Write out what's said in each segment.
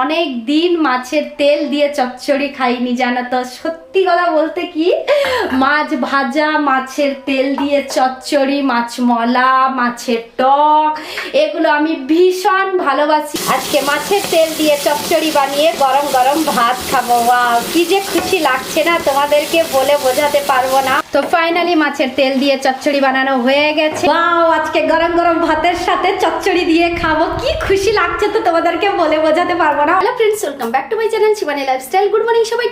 অনেক দিন মাছের তেল দিয়ে চচ্চড়ি খাইনি জানো তো? সত্যি কথা বলতে কি? মাছ ভাজা, মাছের তেল দিয়ে চচ্চড়ি, মাছ মলা, মাছের টক, এগুলো আমি ভীষণ ভালোবাসি। আজকে মাছের তেল দিয়ে চচ্চড়ি বানিয়ে গরম গরম ভাত খাব। ওয়াও, কি যে খুশি লাগছে না তোমাদেরকে বলে বোঝাতে পারব না। তো ফাইনালি মাছের তেল দিয়ে চচ্চড়ি বানানো হয়ে গেছে। ওয়াও, আজকে গরম গরম ভাতের সাথে চচ্চড়ি দিয়ে খাব। কি খুশি লাগছে তো তোমাদেরকে বলে বোঝাতে পারব তোমরা সবাই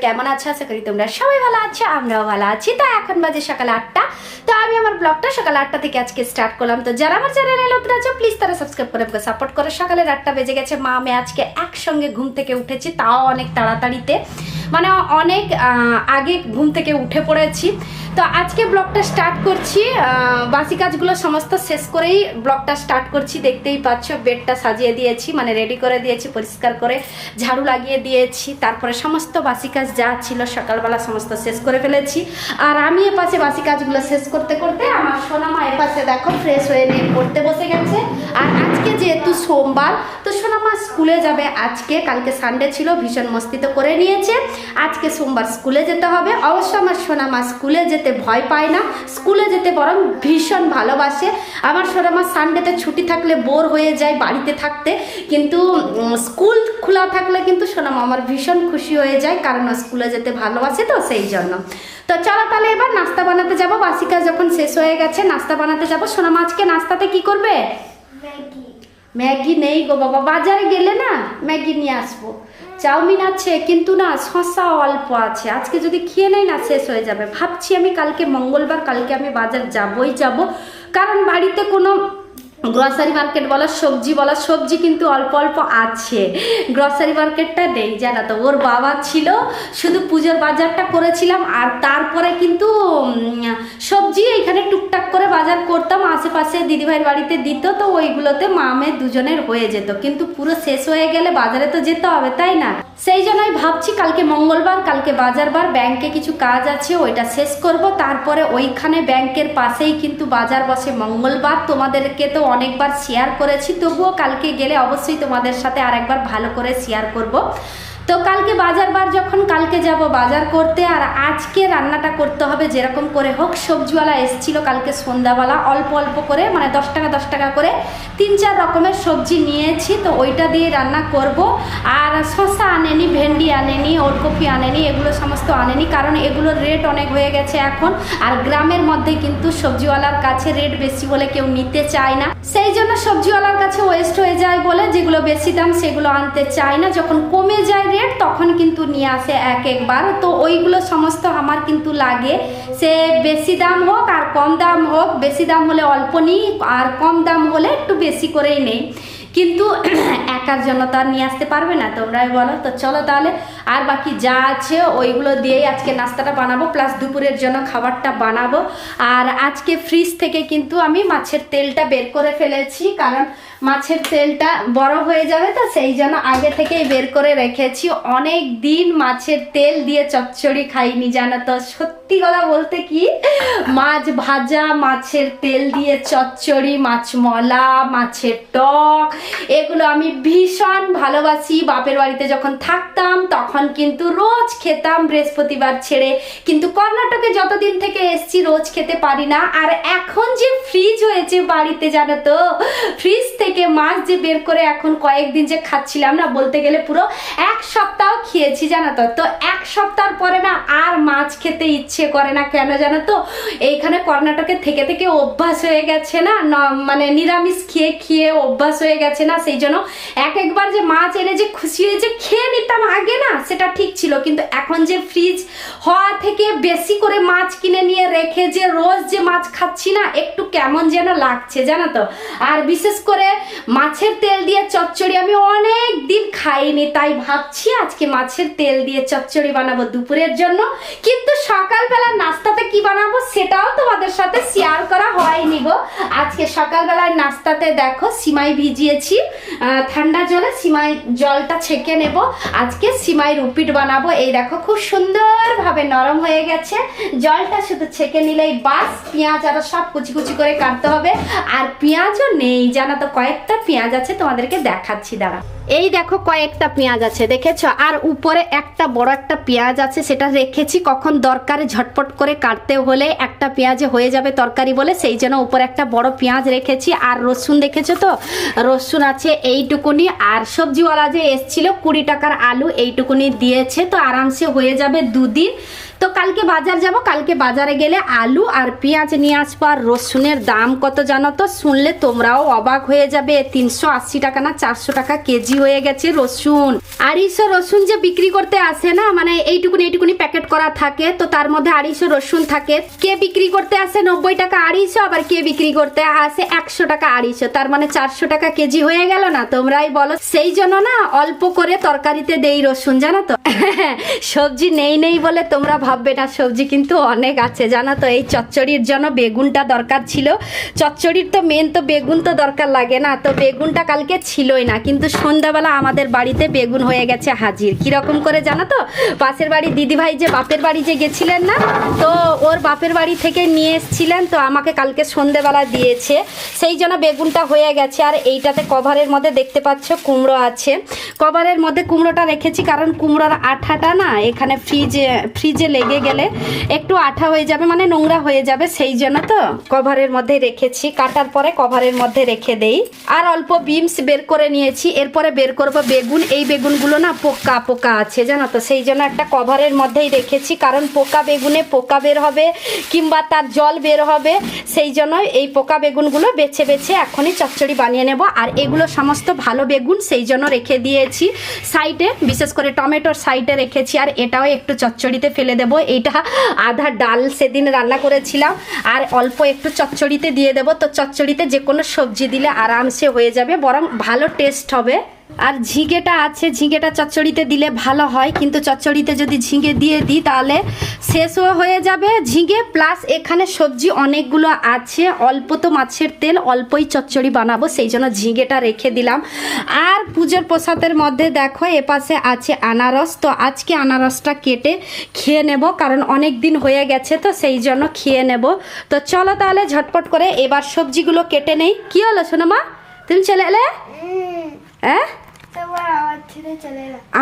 কেমন তোমরা সবাই ভালো আমরাও ভালো আছি। এখন বাজে সকাল আটটা। তো আমি আমার ব্লগটা সকাল আটটা থেকে আজকে স্টার্ট করলাম। তো যারা আমার প্লিজ তারা সাবস্ক্রাইব সাপোর্ট সকালের আটটা বেজে গেছে। মা, আমি আজকে একসঙ্গে ঘুম থেকে উঠেছি, তাও অনেক তাড়াতাড়িতে। মানে অনেক আগে ঘুম থেকে উঠে পড়েছি। তো আজকে ব্লগটা স্টার্ট করছি বাসি কাজগুলো সমস্ত শেষ করেই ব্লগটা স্টার্ট করছি। দেখতেই পাচ্ছ, বেডটা সাজিয়ে দিয়েছি মানে রেডি করে দিয়েছি, পরিষ্কার করে ঝাড়ু লাগিয়ে দিয়েছি। তারপরে সমস্ত বাসি কাজ যা ছিল সকালবেলা সমস্ত শেষ করে ফেলেছি। আর আমি এপাশে বাসি কাজগুলো শেষ করতে করতে আমার সোনামা এপাশে দেখো ফ্রেশ হয়ে নিয়ে পড়তে বসে গেছে। আর আজকে যেহেতু সোমবার, তো সোনামা স্কুলে যাবে আজকে, কালকে সানডে ছিল, ভীষণ মস্তি তো করে নিয়েছে। আজকে সোমবার স্কুলে যেতে হবে। অবশ্য আমার সোনামা স্কুলে যেতে ভয় পায় না। স্কুলে যেতে বরং ভীষণ ভালোবাসে। আমার সোনামা সানডেতে ছুটি থাকলে বোর হয়ে যায় বাড়িতে থাকতে। কিন্তু স্কুল খোলা থাকলে কিন্তু সোনামা আমার ভীষণ খুশি হয়ে যায় কারণ স্কুলে যেতে ভালোবাসে তো সেই জন্য। তো চলো তাহলে এবার নাস্তা বানাতে যাব। বাসিকা যখন শেষ হয়ে গেছে, নাস্তা বানাতে যাব। সোনামা আজকে নাস্তাতে কি করবে? ম্যাগি। নেই গো বাবা বাজারে গেলে না ম্যাগি নিয়ে আসব। চাউমিন আছে কিন্তু না শসা অল্প আছে। আজকে যদি খেয়ে নেই না শেষ হয়ে যাবে। ভাবছি আমি কালকে মঙ্গলবার কালকে আমি বাজার যাবই যাব। কারণ বাড়িতে কোনো গ্রসারি মার্কেট বলা সবজি বলা সবজি কিন্তু অল্প অল্প আছে। গ্রসারি মার্কেটটা নেই জানা তো। ওর বাবা ছিল শুধু পুজোর বাজারটা করেছিলাম আর তারপরে কিন্তু উম, সবজি এখানে টুকটাক করে বাজার করতাম, আশেপাশে দিদিভাইয়ের বাড়িতে দিত, তো ওইগুলোতে মামে দুজনের হয়ে যেত। কিন্তু পুরো শেষ হয়ে গেলে বাজারে তো যেতে হবে, তাই না? সেই জন্যই ভাবছি কালকে মঙ্গলবার, কালকে বাজারবার, ব্যাংকে কিছু কাজ আছে, ওইটা শেষ করব। তারপরে ওইখানে ব্যাংকের পাশেই কিন্তু বাজার বসে মঙ্গলবার। তোমাদেরকে তো অনেকবার শেয়ার করেছি, তবুও কালকে গেলে অবশ্যই তোমাদের সাথে আরেকবার ভালো করে শেয়ার করব। তো কালকে বাজার বার যখন কালকে যাব বাজার করতে, আর আজকে রান্নাটা করতে হবে যেরকম করে হোক, সবজিওয়ালা এসছিল কালকে সন্ধ্যাবেলা, অল্প অল্প করে মানে দশ টাকা দশ টাকা করে তিন চার রকমের সবজি নিয়েছি, তো ওইটা দিয়ে রান্না করব। আর শসা আনেনি, ভেন্ডি আনেনি ওলকপি আনেনি, এগুলো সমস্ত আনেনি, কারণ এগুলোর রেট অনেক হয়ে গেছে এখন। আর গ্রামের মধ্যে কিন্তু সবজিওয়ালার কাছে রেট বেশি বলে কেউ নিতে চায় না। সেই জন্য সবজিওয়ালার কাছে ওয়েস্ট হয়ে যায় বলে, যেগুলো বেশি দাম সেগুলো আনতে চায় না। যখন কমে যায় রেট তখন কিন্তু নিয়ে আসে এক একবার। তো ওইগুলো সমস্ত আমার কিন্তু লাগে। সে বেশি দাম হোক আর কম দাম হোক, বেশি দাম হলে অল্প নিই, আর কম দাম হলে একটু বেশি করেই নেই। কিন্তু একার জন্য তো আর নিয়ে আসতে পারবে না। তোমরাই বলো। তো চলো তাহলে, আর বাকি যা আছে ওইগুলো দিয়েই আজকে নাস্তাটা বানাবো প্লাস দুপুরের জন্য খাবারটা বানাবো। আর আজকে ফ্রিজ থেকে কিন্তু আমি মাছের তেলটা বের করে ফেলেছি, কারণ মাছের তেলটা বড় হয়ে যাবে তো, সেই জন্য আগে থেকেই বের করে রেখেছি। অনেক দিন মাছের তেল দিয়ে চচ্চড়ি খাইনি, জানো তো। সত্যি কথা বলতে কি, মাছ ভাজা, মাছের তেল দিয়ে চচ্চড়ি, মাছ মলা, মাছের টক এগুলো আমি ভীষণ ভালোবাসি। বাপের বাড়িতে যখন থাকতাম, তখন কিন্তু রোজ খেতাম বৃহস্পতিবার ছেড়ে। কিন্তু কর্ণাটকে যতদিন থেকে এসছি, রোজ খেতে পারি না। আর এখন যে ফ্রিজ হয়েছে বাড়িতে, জানো তো? ফ্রিজ থেকে মাছ যে বের করে এখন কয়েকদিন যে খাচ্ছিলাম না, বলতে গেলে পুরো এক সপ্তাহ খেয়েছি, জানো তো? তো এক সপ্তাহ পরে না আর মাছ খেতে ইচ্ছে করে না কেন, জানো তো? এইখানে কর্ণাটকে থেকে থেকে অভ্যাস হয়ে গেছে না মানে নিরামিষ খেয়ে খেয়ে অভ্যাস হয়ে গেছে। না, সেই জন্য এক একবার যে মাছ এনে যে খুশি হয়ে যে খেয়ে নিতাম আগে না, সেটা ঠিক ছিল। কিন্তু এখন যে ফ্রিজ হওয়া থেকে বেশি করে মাছ কিনে নিয়ে রেখে যে রোজ যে মাছ খাচ্ছি না, একটু কেমন যেন লাগছে, জানো তো? আর বিশেষ করে মাছের তেল দিয়ে চচ্চড়ি আমি অনেক দিন খাইনি, তাই ভাবছি আজকে মাছের তেল দিয়ে চচ্চড়ি বানাবো দুপুরের জন্য। কিন্তু সকালবেলা নাস্তাতে কি বানাবো সেটাও তোমাদের সাথে শেয়ার করা হয়নি গো। আজকে সকালবেলায় নাস্তাতে দেখো, সিমাই ভিজিয়েছি আহ, ঠান্ডা জলে সিমাই জলটা ছেঁকে নেব। আজকে সিমাই রুপিট বানাবো। এই দেখো খুব সুন্দরভাবে নরম হয়ে গেছে। জলটা শুধু ছেঁকে নিলেই বাস পেঁয়াজ আরও সব কুচি কুচি করে কাটতে হবে। আর পেঁয়াজও নেই জানা তো কয়েকটা পেঁয়াজ আছে তোমাদেরকে দেখাচ্ছি দাঁড়া এই দেখো কয়েকটা পেঁয়াজ আছে, দেখেছ? আর উপরে একটা বড় একটা পেঁয়াজ আছে, সেটা রেখেছি। কখন দরকারে ঝটপট করে কাটতে হলে একটা পেঁয়াজে হয়ে যাবে তরকারি বলে, সেই জন্য উপরে একটা বড় পেঁয়াজ রেখেছি। আর রসুন দেখেছ তো? রসুন আছে এইটুকুনি। আর সবজিওয়ালা যে এসছিল, কুড়ি টাকার আলু এইটুকুনি দিয়েছে। তো আরামসে হয়ে যাবে দুদিন। তো কালকে বাজার যাব। কালকে বাজারে গেলে আলু আর পেঁয়াজ নিয়ে আসব। আর রসুনের দাম কত জানো তো? শুনলে তোমরাও অবাক হয়ে যাবে। তিনশো আশি টাকা না চারশো টাকা কেজি হয়ে গেছে রসুন। আড়াইশো রসুন যে বিক্রি করতে আসে না মানে এইটুকুনি এইটুকুনি প্যাকেট করা থাকে, তো তার মধ্যে আড়াইশো রসুন থাকে। কে বিক্রি করতে আসে নব্বই টাকা আড়াইশো, আবার কে বিক্রি করতে আসে একশো টাকা আড়াইশো। তার মানে চারশো টাকা কেজি হয়ে গেল না? তোমরাই বলো। সেই জন্য না অল্প করে তরকারিতে দেই রসুন, জানো তো? সবজি নেই নেই বলে তোমরা ভাববে না সবজি কিন্তু অনেক আছে, জানো তো? এই চচ্চড়ির জন্য বেগুনটা দরকার ছিল। চচ্চড়ির তো মেন তো বেগুন তো দরকার লাগে না, তো বেগুনটা কালকে ছিলই না, কিন্তু সন্ধ্যাবেলা আমাদের বাড়িতে বেগুন হয়ে গেছে হাজির। কীরকম করে জানো তো? পাশের বাড়ি দিদিভাই যে বাপের বাড়ি যে গেছিলেন না, তো ওর বাপের বাড়ি থেকে নিয়ে এসছিলেন, তো আমাকে কালকে সন্ধেবেলা দিয়েছে। সেই জন্য বেগুনটা হয়ে গেছে, আর এইটাতে কভারের মধ্যে দেখতে পাচ্ছ কুমড়ো আছে। কভারের মধ্যে কুমড়োটা রেখেছি, কারণ কুমড়োর আঠাটা না, এখানে ফ্রিজে ফ্রিজে লেগে গেলে একটু আঠা হয়ে যাবে মানে নোংরা হয়ে যাবে, সেই জন্য তো কভারের মধ্যে রেখেছি। কাটার পরে কভারের মধ্যে রেখে দেই। আর অল্প বিমস বের করে নিয়েছি। এরপরে বের করব বেগুন। এই বেগুনগুলো না পোকা পোকা আছে, জানো তো? সেই জন্য একটা কভারের মধ্যেই রেখেছি। কারণ পোকা বেগুনে পোকা বের হবে, কিংবা তার জল বের হবে, সেই জন্য এই পোকা বেগুনগুলো বেছে বেছে এখনই চচ্চড়ি বানিয়ে নেব। আর এগুলো সমস্ত ভালো বেগুন, সেই জন্য রেখে দিয়েছি। সাইডে, বিশেষ করে টমেটোর সাইডে রেখেছি। আর এটাও একটু চচ্চড়িতে ফেলে দেবো। এইটা আধা ডাল সেদিন রান্না করেছিলাম। আর অল্প একটু চচ্চড়িতে দিয়ে দেব। তো চচ্চড়িতে যে কোনো সবজি দিলে আরামসে হয়ে যাবে, বরং ভালো টেস্ট হবে। আর ঝিঙেটা আছে ঝিঙেটা চচ্চড়িতে দিলে ভালো হয় কিন্তু চচ্চড়িতে যদি ঝিঙে দিয়ে দিই তাহলে শেষও হয়ে যাবে। ঝিঙে প্লাস এখানে সবজি অনেকগুলো আছে অল্প তো মাছের তেল অল্পই চচ্চড়ি বানাবো সেই জন্য ঝিঙেটা রেখে দিলাম। আর পুজোর প্রসাদের মধ্যে দেখো এপাশে আছে আনারস তো আজকে আনারসটা কেটে খেয়ে নেব কারণ অনেক দিন হয়ে গেছে তো সেই জন্য খেয়ে নেব। তো চলো তাহলে ঝটপট করে এবার সবজিগুলো কেটে নেই। কী হলো শোনো মা তুমি চলে এলে? হ্যাঁ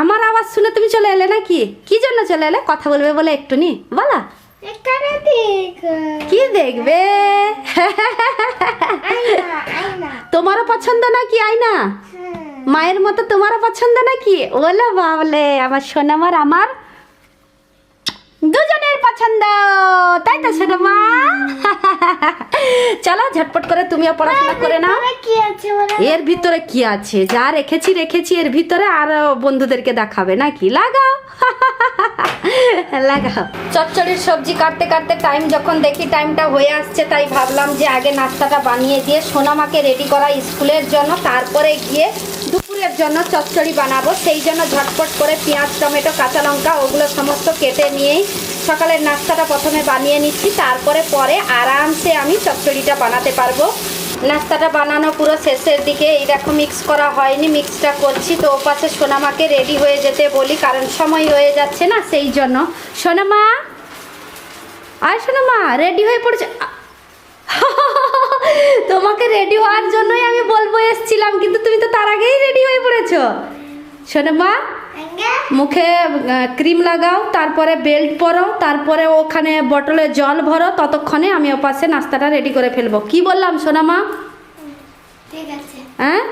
আমার আওয়াজ শুনে তুমি চলে এলে নাকি? কি জন্য চলে এলে? কথা বলবে বলে একটু নি বলা কি দেখবে? তোমারও পছন্দ নাকি আয়না? মায়ের মতো তোমারও পছন্দ নাকি? ওলে বাবলে আমার সোনামার আমার দুজনের পছন্দ। তাই তো সোনামা চলো ঝটপট করে তুমিও পড়াশোনা করে নাও। এর ভিতরে কি আছে যা রেখেছি রেখেছি এর ভিতরে আর বন্ধুদেরকে দেখাবে। নাকি? লাগাও। লাগাও। চচ্চড়ির সবজি কাটতে কাটতে টাইম যখন দেখি টাইমটা হয়ে আসছে তাই ভাবলাম যে আগে নাস্তাটা বানিয়ে দিয়ে সোনামাকে রেডি করা স্কুলের জন্য তারপরে গিয়ে দুপুরের জন্য চচ্চড়ি বানাবো, সেই জন্য ঝটপট করে পেঁয়াজ, টমেটো, কাঁচা লঙ্কা, ওগুলো সমস্ত কেটে নিয়েই সকালের নাস্তাটা প্রথমে বানিয়ে নিচ্ছি, তারপরে পরে আরামসে আমি চচ্চড়িটা বানাতে পারব। নাস্তাটা বানানো পুরো শেষের দিকে, এই দেখো মিক্স করা হয়নি মিক্সটা করছি, তো ও পাশে সোনামাকে রেডি হয়ে যেতে বলি, কারণ সময় হয়ে যাচ্ছে না, সেই জন্য। সোনামা, আয় সোনামা রেডি হয়ে পড়েছে। তোমাকে রেডি হওয়ার জন্যই আমি বলব এসছিলাম কিন্তু তুমি তো তার আগেই রেডি হয়ে পড়েছো। সোনামা মা মুখে ক্রিম লাগাও তারপরে বেল্ট পরো তারপরে ওখানে বটলে জল ভরো ততক্ষণে আমি ওপাশে নাস্তাটা রেডি করে ফেলব। কি বললাম সোনামা ঠিক আছে। হ্যাঁ।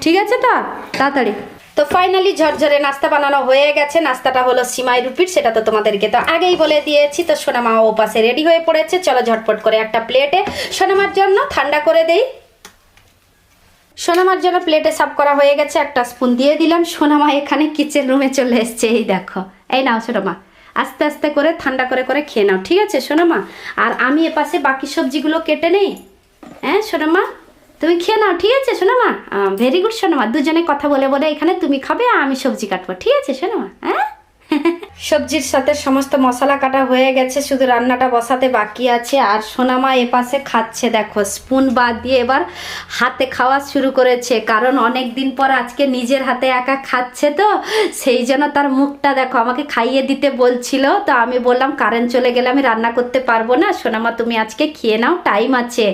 ঠিক আছে তো? তাড়াতাড়ি। তো ফাইনালি ঝরঝরে নাস্তা বানানো হয়ে গেছে। নাস্তাটা হলো সিমাই রুপির, সেটা তো তোমাদেরকে তো আগেই বলে দিয়েছি। তো সোনামা ও পাশে রেডি হয়ে পড়েছে। চলো ঝটপট করে একটা প্লেটে সোনামার জন্য ঠান্ডা করে দেই। সোনামার জন্য প্লেটে সাফ করা হয়ে গেছে। একটা স্পুন দিয়ে দিলাম। সোনামা এখানে কিচেন রুমে চলে এসছে। এই দেখো, এই নাও সোনামা। আস্তে আস্তে করে, ঠান্ডা করে করে খেয়ে নাও। ঠিক আছে সোনামা? আর আমি এপাশে বাকি সবজিগুলো কেটে নেই? হ্যাঁ সোনামা? তুমি খেয়ে নাও, ঠিক আছে, সোনামা? ভেরি গুড সোনামা। দুজনে কথা বলে বলে এখানে তুমি খাবে, আমি সবজি কাটবো। ঠিক আছে, সোনামা? হ্যাঁ? সবজির সাথে সমস্ত মশলা কাটা হয়ে গেছে, শুধু রান্নাটা বসাতে বাকি আছে। আর সোনামা এপাশে খাচ্ছে, দেখো স্পুন বাদ দিয়ে এবার হাতে খাওয়া শুরু করেছে। কারণ অনেক দিন পর আজকে নিজের হাতে একা খাচ্ছে তো, সেই জন্য তার মুখটা দেখো, আমাকে খাইয়ে দিতে বলছিল। তো আমি বললাম, কারেন্ট চলে গেলে আমি রান্না করতে পারব না। সোনামা, তুমি আজকে খেয়ে নাও টাইম আছে।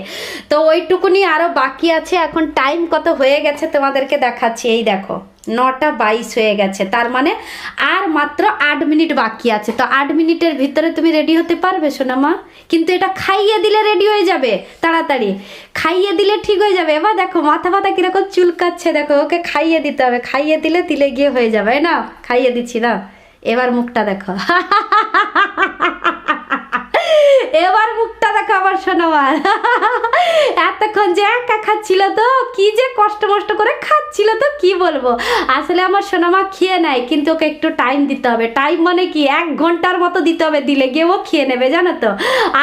তো ওইটুকুনি আরও বাকি আছে। এখন টাইম কত হয়ে গেছে তোমাদেরকে দেখাচ্ছি। এই দেখো। নটা বাইশ হয়ে গেছে। তার মানে আর মাত্র আট মিনিট বাকি আছে। তো আট মিনিটের ভিতরে তুমি রেডি হতে পারবে সোনামা? কিন্তু এটা খাইয়ে দিলে রেডি হয়ে যাবে, তাড়াতাড়ি। খাইয়ে দিলে ঠিক হয়ে যাবে। এবার দেখো, মাথা মাথা কীরকম চুলকাচ্ছে। দেখো, ওকে খাইয়ে দিতে হবে। খাইয়ে দিলে তিলে গিয়ে হয়ে যাবে না? খাইয়ে দিচ্ছি না। এবার মুখটা দেখো। এবার মুখটা দেখো আমার সোনামার। এতক্ষণ যে একা খাচ্ছিল তো, কি যে কষ্ট মষ্ট করে খাচ্ছিল তো, কি বলব? আসলে আমার সোনামা খেয়ে নেয় কিন্তু ওকে একটু টাইম দিতে হবে। টাইম মানে কি? এক ঘণ্টার মতো দিতে হবে, দিলে গিয়ে ও খেয়ে নেবে, জানো তো?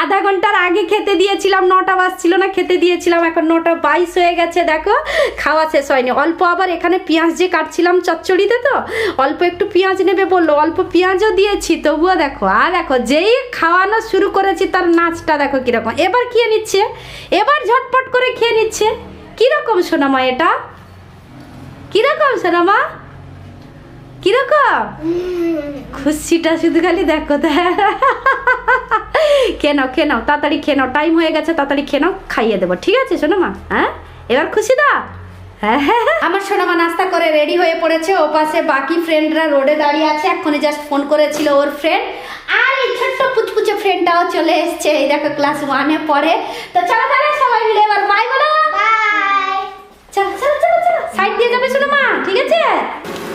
আধা ঘণ্টার আগে খেতে দিয়েছিলাম, নটা বাজছিল না, খেতে দিয়েছিলাম, এখন নটা বাইশ হয়ে গেছে, দেখো, খাওয়া শেষ হয়নি। অল্প আবার এখানে পেঁয়াজ যে কাটছিলাম চচ্চড়িতে তো, অল্প একটু পেঁয়াজ নেবে বলল, অল্প পেঁয়াজও দিয়েছি, তবুও দেখো, আর দেখো, যেই খাওয়ানো শুরু করেছি, তার নাচটা দেখো কীরকম। এবার খেয়ে নিচ্ছে? এবার ঝটপট করে খেয়ে নিচ্ছে? কীরকম সোনামা এটা? কীরকম সোনামা? কীরকম? খুশিটা শুধু খালি দেখো খেয়ে নাও খেয়ে নাও, তাড়াতাড়ি খেয়ে নাও। টাইম হয়ে গেছে, তাড়াতাড়ি খেয়ে নাও, খাইয়ে দেবো। ঠিক আছে সোনামা? হ্যাঁ? এবার খুশি দা। আমার সোনামা নাস্তা করে রেডি হয়ে পড়েছে। ও পাশে বাকি ফ্রেন্ডরা রোডে দাঁড়িয়ে আছে। এক্ষুনি জাস্ট ফোন করেছিল ওর ফ্রেন্ড আর এই ছোট্ট পুচপুচে ফ্রেন্ডটাও চলে এসছে। এই দেখো ক্লাস ওয়ানে পড়ে। তো চলো তাহলে সবাই মিলে এবার বাই বলো। বাই চলো চলো চলো চলো। সাইড দিয়ে যাবে সোনামা ঠিক আছে?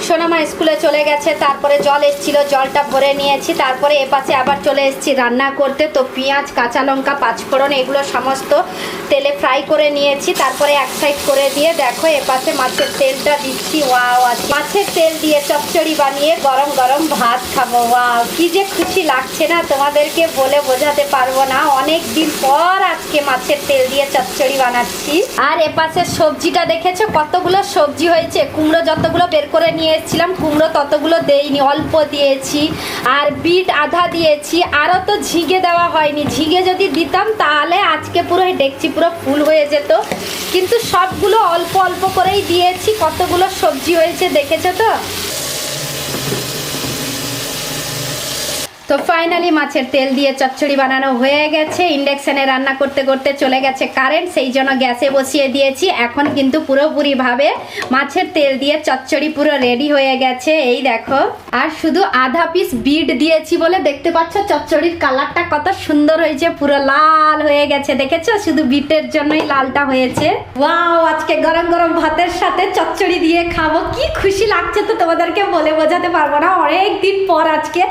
সোনামা স্কুলে চলে গেছে, তারপরে জল এসেছিল, জলটা ভরে নিয়েছি, তারপরে এপাশে আবার চলে এসেছি রান্না করতে। তো পেঁয়াজ, কাঁচা লঙ্কা, পাঁচফোড়ন, এগুলো সমস্ত তেলে ফ্রাই করে নিয়েছি, তারপরে এক সাইড করে দিয়ে দেখো এপাশে মাছের তেলটা দিচ্ছি। ওয়াও, আজকে মাছের তেল দিয়ে চচ্চড়ি বানিয়ে গরম গরম ভাত খাব। ওয়াও, কি যে খুশি লাগছে না তোমাদেরকে বলে বোঝাতে পারব না। অনেক দিন পর আজকে মাছের তেল দিয়ে চচ্চড়ি বানাচ্ছি। আর এপাশে সবজিটা দেখেছ? কতগুলো সবজি হয়েছে? কুমড়ো যতগুলো বের করে নিয়ে এসেছিলাম কুমড়ো ততগুলো দেইনি, অল্প দিয়েছি। আর বিট আধা দিয়েছি, আরও তো ঝিঙে দেওয়া হয়নি। ঝিঙে যদি দিতাম, তাহলে আজকে পুরো ডেকচি পুরো ফুল হয়ে যেত। কিন্তু সবগুলো অল্প অল্প করেই দিয়েছি, কতগুলো সবজি হয়েছে দেখেছ তো? তো ফাইনালি মাছের তেল দিয়ে চচ্চড়ি বানানো হয়ে গেছে। ইন্ডাকশনে রান্না করতে করতে চলে গেছে কারেন্ট সেই জন্য গ্যাসে বসিয়ে দিয়েছি। এখন কিন্তু পুরোপুরিভাবে মাছের তেল দিয়ে চচ্চড়ি পুরো রেডি হয়ে গেছে। এই দেখো। আর শুধু আধা পিস বিট দিয়েছি বলে দেখতে পাচ্ছ চচ্চড়ির কালারটা কত সুন্দর হয়েছে, পুরো লাল হয়ে গেছে। দেখেছ? শুধু বিটের জন্যই লালটা হয়েছে। ওয়াও আজকে গরম গরম ভাতের সাথে চচ্চড়ি দিয়ে খাব। কি খুশি লাগছে তো তোমাদেরকে বলে বোঝাতে পারব না। অনেক দিন পর আজকে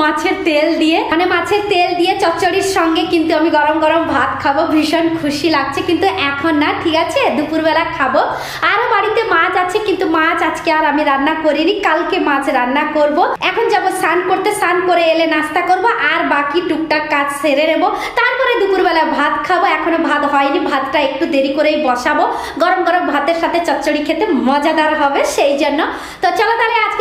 মাছের তেল দিয়ে মানে মাছের তেল দিয়ে চচ্চড়ির সঙ্গে কিন্তু আমি গরম গরম ভাত খাব। ভীষণ খুশি লাগছে, কিন্তু এখন না, ঠিক আছে? দুপুরবেলা খাব। আরও বাড়িতে মাছ আছে, কিন্তু মাছ আজকে আর আমি রান্না করিনি। কালকে মাছ রান্না করব। এখন যাব স্নান করতে, স্নান করে এলে নাস্তা করব, আর বাকি টুকটাক কাজ সেরে নেব। তারপরে দুপুরবেলা ভাত খাব। এখনও ভাত হয়নি, ভাতটা একটু দেরি করেই বসাবো। গরম গরম ভাতের সাথে চচ্চড়ি খেতে মজাদার হবে, সেই জন্য। তো চলো তাহলে আজকের